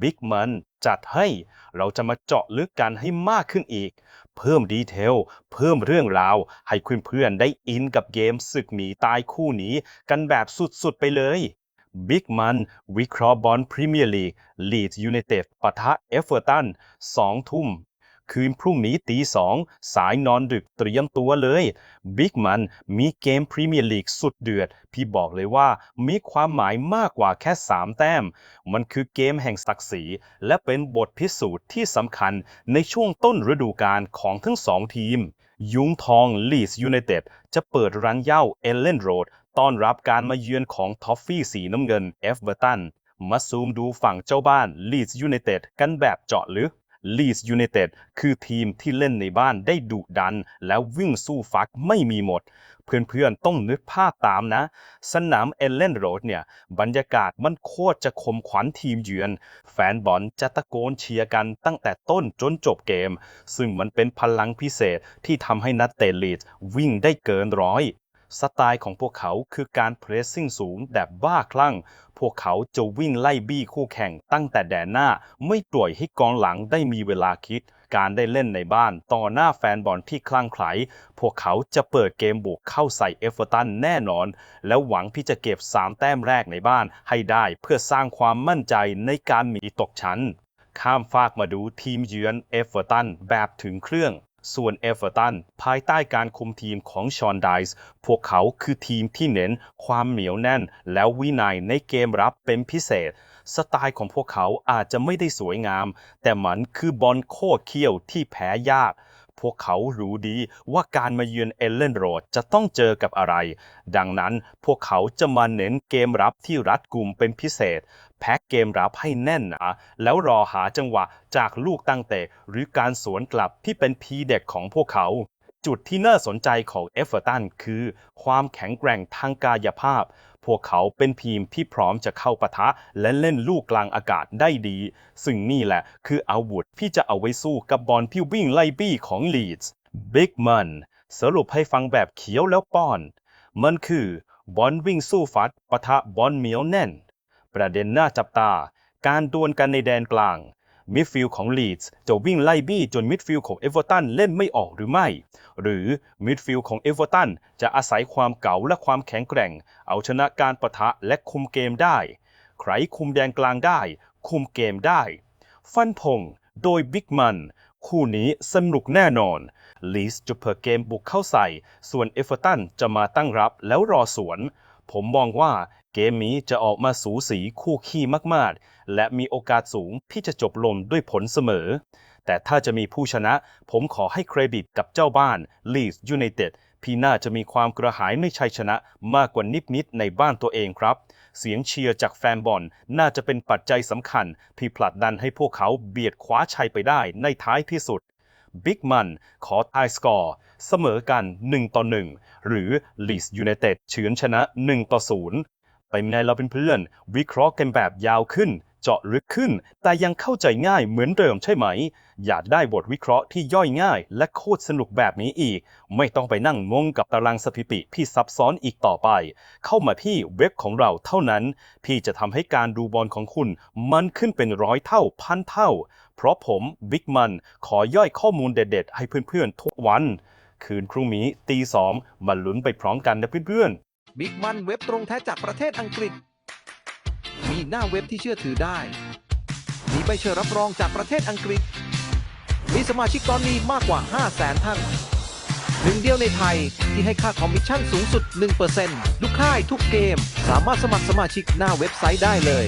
บิ๊กมันจัดให้เราจะมาเจาะลึกกันให้มากขึ้นอีก เพิ่มดีเทล เพิ่มเรื่องราว ให้เพื่อนๆได้อินกับเกมศึกหมีตายคู่นี้กันแบบสุดๆไปเลยบิ๊กมันวิเคราะห์บอลพรีเมียร์ลีกลีดยูไนเต็ดปะทะเอฟเวอร์ตันสองทุ่ม คืนพรุ่งนี้ตีสองสายนอนดึกเตรียมตัวเลยบิ๊กมันมีเกมพรีเมียร์ลีกสุดเดือด พี่บอกเลยว่ามีความหมายมากกว่าแค่ 3 แต้ม มันคือเกมแห่งศักดิ์ศรี และเป็นบทพิสูจน์ที่สำคัญในช่วงต้นฤดูกาลของทั้งสองทีม ยุงทองลีสยูไนเต็ดจะเปิดรันเย่าเอลเลนโรดต้อนรับการมาเยือนของทอฟฟี่สีน้ำเงินเอฟเวอร์ตันมาซูมดูฝั่งเจ้าบ้านลีสยูไนเต็ดกันแบบเจาะลึก ลีสยูไนเต็ดคือทีมที่เล่นในบ้านได้ดุดัน และวิ่งสู้ฟักไม่มีหมด เพื่อนๆต้องนึกภาพตามนะ สนามเอลเลนโรดเนี่ย บรรยากาศมันโคตรจะคมขวัญทีมเยือน แฟนบอลจะตะโกนเชียร์กันตั้งแต่ต้นจนจบเกม ซึ่งมันเป็นพลังพิเศษที่ทำให้นักเตะลีดวิ่งได้เกินร้อย สไตล์ของพวกเขาคือการเพรสซิ่งสูงแบบบ้าคลั่ง พวกเขาจะวิ่งไล่บี้คู่แข่งตั้งแต่แดนหน้า ไม่ปล่อยให้กองหลังได้มีเวลาคิด การได้เล่นในบ้านต่อหน้าแฟนบอลที่คลั่งไคล้พวกเขาจะเปิดเกมบุกเข้าใส่เอฟเวอร์ตันแน่นอน แล้วหวังที่จะเก็บ 3 แต้มแรกในบ้านให้ได้เพื่อสร้างความมั่นใจในการหนีตกชั้น ข้ามฟากมาดูทีมเยือนเอฟเวอร์ตันแบบถึงเครื่อง ส่วนเอเวอร์ตันภายใต้การคุมทีมของชอนไดส์พวกเขาคือทีมที่เน้นความเหนียวแน่น แล้ววินัยในเกมรับเป็นพิเศษ สไตล์ของพวกเขาอาจจะไม่ได้สวยงาม แต่มันคือบอลโคตรเขี้ยวที่แพ้ยาก วกเขารู้ดีว่าการมาเยือนเอลเลนโรดจะต้องเจอกับอะไร ดังนั้นพวกเขาจะมาเน้นเกมรับที่รัดกุมเป็นพิเศษ แพ็กเกมรับให้แน่นหนาแล้วรอหาจังหวะจากลูกตั้งเตะหรือการสวนกลับที่เป็นพีเด็กของพวกเขาจุดที่น่าสนใจของเอฟเวอร์ตันคือ ความแข็งแกร่งทางกายภาพ พวกเขาเป็นทีมที่พร้อมจะเข้าปะทะและเล่นลูกกลางอากาศได้ดี ซึ่งนี่แหละคืออาวุธที่จะเอาไว้สู้กับบอลที่วิ่งไล่บี้ของลีดส์บิ๊กมันสรุปให้ฟังแบบเขียวแล้วป้อน มันคือบอลวิ่งสู้ฟัดปะทะบอลเหมียวแน่น ประเด็นน่าจับตา การดวลกันในแดนกลาง มิดฟิลด์ของลีดส์จะวิ่งไล่บี้จนมิดฟิลด์ของเอเวอร์ตันเล่นไม่ออกหรือไม่ หรือมิดฟิลด์ของเอเวอร์ตันจะอาศัยความเก๋าและความแข็งแกร่ง เอาชนะการประทะและคุมเกมได้ ใครคุมแดนกลางได้ คุมเกมได้ ฟันพงโดยบิ๊กมันคู่นี้สนุกแน่นอน ลีสจะเปิดเกมบุกเข้าใส่ ส่วนเอเวอร์ตันจะมาตั้งรับแล้วรอสวน ผมมองว่าเกมนี้จะออกมาสูสีคู่ขี้มากๆ และมีโอกาสสูงที่จะจบลงด้วยผลเสมอ แต่ถ้าจะมีผู้ชนะ ผมขอให้เครดิตกับเจ้าบ้าน Leeds United พี่น่าจะมีความกระหายในชัยชนะมากกว่านิดๆในบ้านตัวเองครับ เสียงเชียร์จากแฟนบอลน่าจะเป็นปัจจัยสำคัญที่ผลักดันให้พวกเขาเบียดคว้าชัยไปได้ในท้ายที่สุด บิ๊กมันขอทายสกอร์ เสมอกัน 1 ต่อ 1 หรือลีสยูไนเต็ดเฉือนชนะ 1 ต่อ 0 ไปไงเราเป็นเพื่อน วิเคราะห์กันแบบยาวขึ้น เจาะลึกขึ้น แต่ยังเข้าใจง่ายเหมือนเดิมใช่ไหม อยากได้บทวิเคราะห์ที่ย่อยง่าย และโคตรสนุกแบบนี้อีก ไม่ต้องไปนั่งงงกับตารางสถิติที่ซับซ้อนอีกต่อไป เข้ามาที่เว็บของเราเท่านั้น พี่จะทำให้การดูบอลของคุณ มันขึ้นเป็นร้อยเท่าพันเท่า เพราะผมบิ๊กมันขอย่อยข้อมูลเด็ด ๆ ให้เพื่อนๆทุกวัน คืนพรุ่งนี้ตีสองมาลุ้นไปพร้อมกันนะเพื่อนๆ บิ๊กมันเว็บตรงแท้จากประเทศอังกฤษ มีหน้าเว็บที่เชื่อถือได้ มีใบเชิญรับรองจากประเทศอังกฤษ มีสมาชิกตอนนี้มากกว่า 5 0 0แสนท่าน หนึ่งเดียวในไทยที่ให้ค่าคอมมิชชั่นสูงสุด1%ลูกค่ายทุกเกม สามารถสมัครสมาชิกหน้าเว็บไซต์ได้เลย